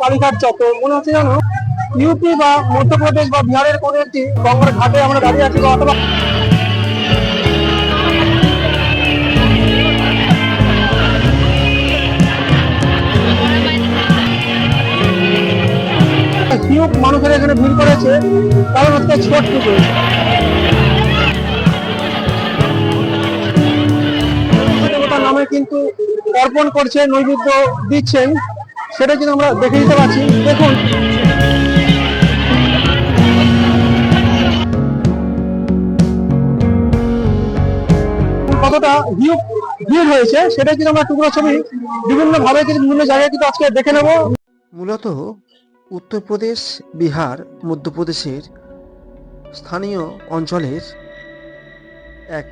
কালীঘাট চত্বর, মনে হচ্ছে জানো ইউপি বা মধ্যপ্রদেশ বা বিহারের কোনো একটি গঙ্গার ঘাটে আমরা দাঁড়িয়ে আছি বা অথবা মানুষের এখানে ভিড় করেছে, কারণ হচ্ছে ছোট পুজো নামে কিন্তু অর্পণ করছে, নৈবেদ্য দিচ্ছেন। সেটা কিন্তু আমরা দেখে দিতে পারছি। দেখুন। কতটা ভিউ ভিড় হয়েছে, সেটা কিন্তু আমরা টুকরো ছবি বিভিন্ন ভাবে কিন্তু বিভিন্ন জায়গায় কিন্তু আজকে দেখে নেব। মূলত উত্তরপ্রদেশ, বিহার, মধ্যপ্রদেশের স্থানীয় অঞ্চলের এক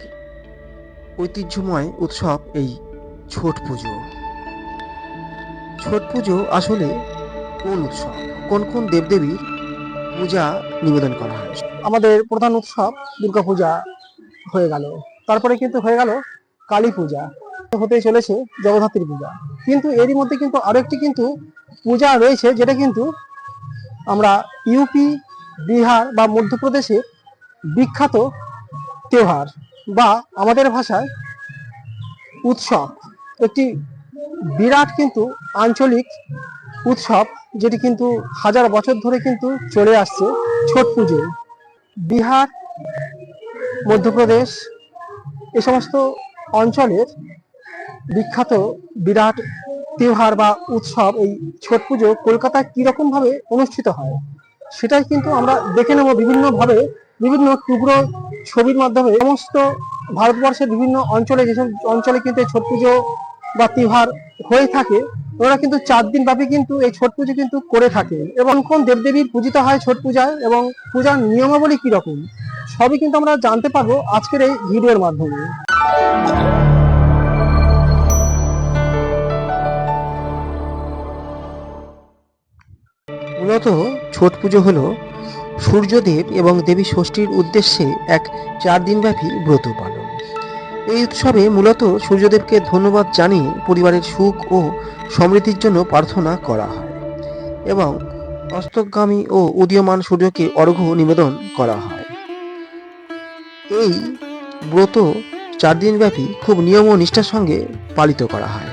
ঐতিহ্যময় উৎসব এই ছট পুজো। ছট পুজো আসলে কোন উৎসব? কোন কোন দেবদেবীর পূজা নিবেদন করা হয়? আমাদের প্রধান উৎসব দুর্গাপূজা হয়ে গেল। তারপরে কিন্তু হয়ে গেল কালী পূজা। হতে চলেছে জগদ্ধাত্রী পূজা। কিন্তু এরই মধ্যে কিন্তু আরেকটি কিন্তু পূজা রয়েছে, যেটা কিন্তু আমরা ইউপি বিহার বা মধ্যপ্রদেশের বিখ্যাত তেওহার বা আমাদের ভাষায় উৎসব। একটি বিরাট কিন্তু আঞ্চলিক উৎসব, যেটি কিন্তু হাজার বছর ধরে কিন্তু চলে আসছে ছট পুজো। বিহার, মধ্যপ্রদেশ এ সমস্ত অঞ্চলের বিখ্যাত বিরাট তিওহার বা উৎসব, এই ছট পুজো কলকাতায় কীরকম ভাবে অনুষ্ঠিত হয়, সেটাই কিন্তু আমরা দেখে নেব বিভিন্ন ভাবে বিভিন্ন টুকরো ছবির মাধ্যমে। সমস্ত ভারতবর্ষের বিভিন্ন অঞ্চলে যেসব অঞ্চলে কিন্তু ছট পুজো বা তিহার হয়ে থাকে, ওরা কিন্তু চার দিন ব্যাপী কিন্তু এই ছট পুজো কিন্তু করে থাকে। এবং কোন দেবদেবীর পূজিত হয় ছট পূজায় এবং পূজার নিয়মাবলী কি রকম, সবই কিন্তু আমরা জানতে পারব আজকের এই ভিডিওর মাধ্যমে। মূলত ছট পুজো হলো সূর্যদেব এবং দেবী ষষ্ঠীর উদ্দেশ্যে এক চার দিনব্যাপী ব্রত পালন। এই উৎসবে মূলত সূর্যদেবকে ধন্যবাদ জানিয়ে পরিবারের সুখ ও সমৃদ্ধির জন্য প্রার্থনা করা হয় এবং অস্তগামী ও উদীয়মান সূর্যকে অর্ঘ্য নিবেদন করা হয়। এই ব্রত চার দিনব্যাপী খুব নিয়ম ও নিষ্ঠার সঙ্গে পালিত করা হয়।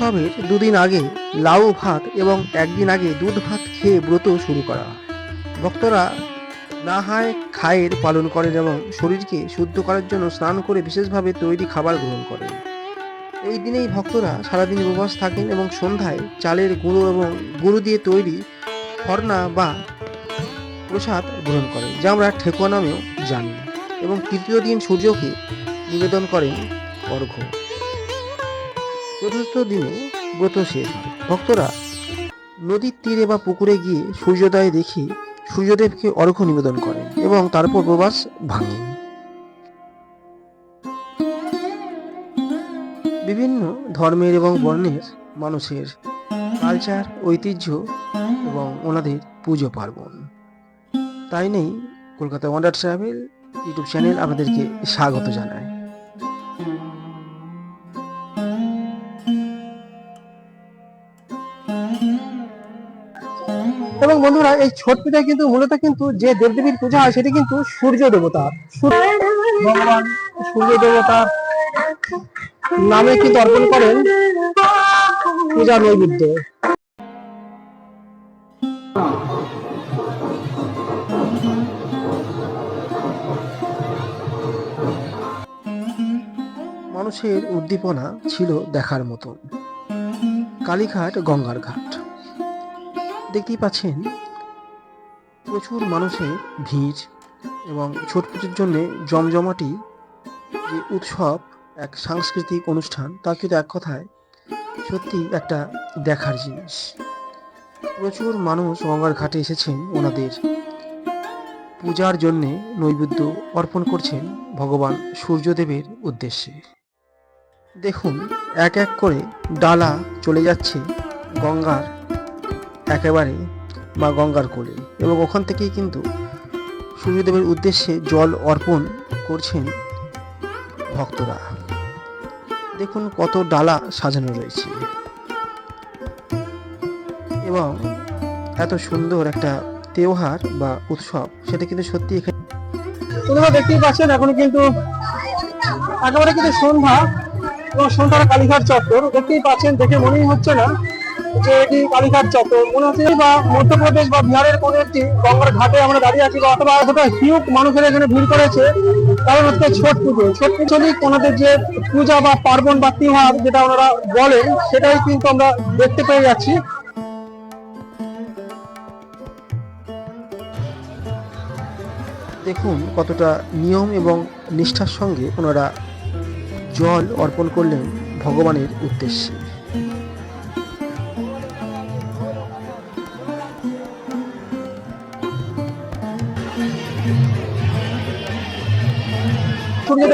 উৎসবের দুদিন আগে লাউ ভাত এবং একদিন আগে দুধ ভাত খেয়ে ব্রত শুরু করা হয়। ভক্তরা না হয় খায়ের পালন করেন এবং শরীরকে শুদ্ধ করার জন্য স্নান করে বিশেষভাবে তৈরি খাবার গ্রহণ করেন। এই দিনেই ভক্তরা সারাদিন উপবাস থাকেন এবং সন্ধ্যায় চালের গুঁড়ো এবং গুঁড়ো দিয়ে তৈরি ফর্না বা প্রসাদ গ্রহণ করেন, যা আমরা ঠেকুয়া নামেও জানি এবং তৃতীয় দিন সূর্যকে নিবেদন করেন অর্ঘ্য। চতুর্থ দিনে ব্রত শেষ ভক্তরা নদীর তীরে বা পুকুরে গিয়ে সূর্যোদয় দেখে সূর্যদেবকে অর্ঘ্য নিবেদন করেন এবং তারপর উপবাস ভাঙেন বিভিন্ন ধর্মের এবং বর্ণের মানুষের কালচার ঐতিহ্য এবং ওনাদের পুজো পার্বণ। তাই নেই, Kolkata Wonder Travel YouTube channel আপনাদেরকে স্বাগত জানায়। এবং বন্ধুরা, এই ছট পূজায় কিন্তু মূলত কিন্তু যে দেবদেবীর পূজা হয়, সেটি কিন্তু সূর্য দেবতা। সূর্য- ভগবান সূর্য দেবতার নামে কিন্তু অর্পণ করেন পূজা নৈবেদ্য। মানুষের উদ্দীপনা ছিল দেখার মতো। কালীঘাট গঙ্গার ঘাট। দেখতেই পাচ্ছেন, প্রচুর মানুষের ভিড় এবং ছট পুজোর জন্য জমজমাটি যে উৎসব, এক সাংস্কৃতিক অনুষ্ঠান, তা কিন্তু এক কথায় সত্যি একটা দেখার জিনিস। প্রচুর মানুষ গঙ্গার ঘাটে এসেছেন ওনাদের। পূজার জন্যে নৈবেদ্য অর্পণ করছেন ভগবান সূর্যদেবের উদ্দেশ্যে। দেখুন, এক এক করে ডালা চলে যাচ্ছে গঙ্গার একেবারে মা গঙ্গার কোলে এবং ওখান থেকেই কিন্তু সূর্যদেবের উদ্দেশ্যে জল অর্পণ করছেন ভক্তরা। দেখুন কত ডালা সাজানো রয়েছে। এবং এত সুন্দর একটা তেওহার বা উৎসব, সেটা কিন্তু সত্যি এখানে তোমরা দেখতেই পাচ্ছেন, এখন কিন্তু একেবারে কিন্তু সন্ধ্যা এবং সন্ধ্যার কালীঘাট চত্বর, দেখতেই পাচ্ছেন, দেখে মনেই হচ্ছে না। যে এটি কালীঘাট চত্বর, মনে হচ্ছে বা মধ্যপ্রদেশ বা বিহারের কোনো একটি গঙ্গার ঘাটে আমরা দাঁড়িয়ে আছি বা অথবা অতটা হিউক মানুষের এখানে ভিড় করেছে। কারণ হচ্ছে ছট পুজো। ছট পুজো ওনাদের যে পূজা বা পার্বণ বা তিহার যেটা ওনারা বলেন, সেটাই কিন্তু আমরা দেখতে পেয়ে যাচ্ছি। দেখুন কতটা নিয়ম এবং নিষ্ঠার সঙ্গে ওনারা জল অর্পণ করলেন ভগবানের উদ্দেশ্যে।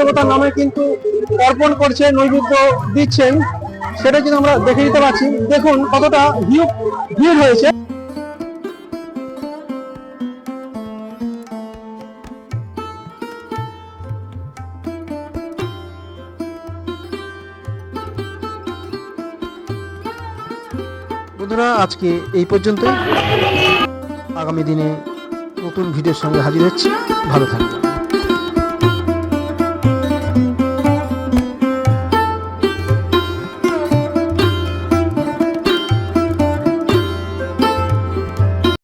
দেবতার নামে কিন্তু অর্পণ করছে, নৈবেদ্য দিচ্ছেন। সেটা কিন্তু আমরা দেখে দিতে পারছি। দেখুন কতটা ভিড় হয়েছে। বন্ধুরা, আজকে এই পর্যন্ত আগামী দিনে নতুন ভিডিওর সঙ্গে হাজির হচ্ছি। ভালো থাকবেন।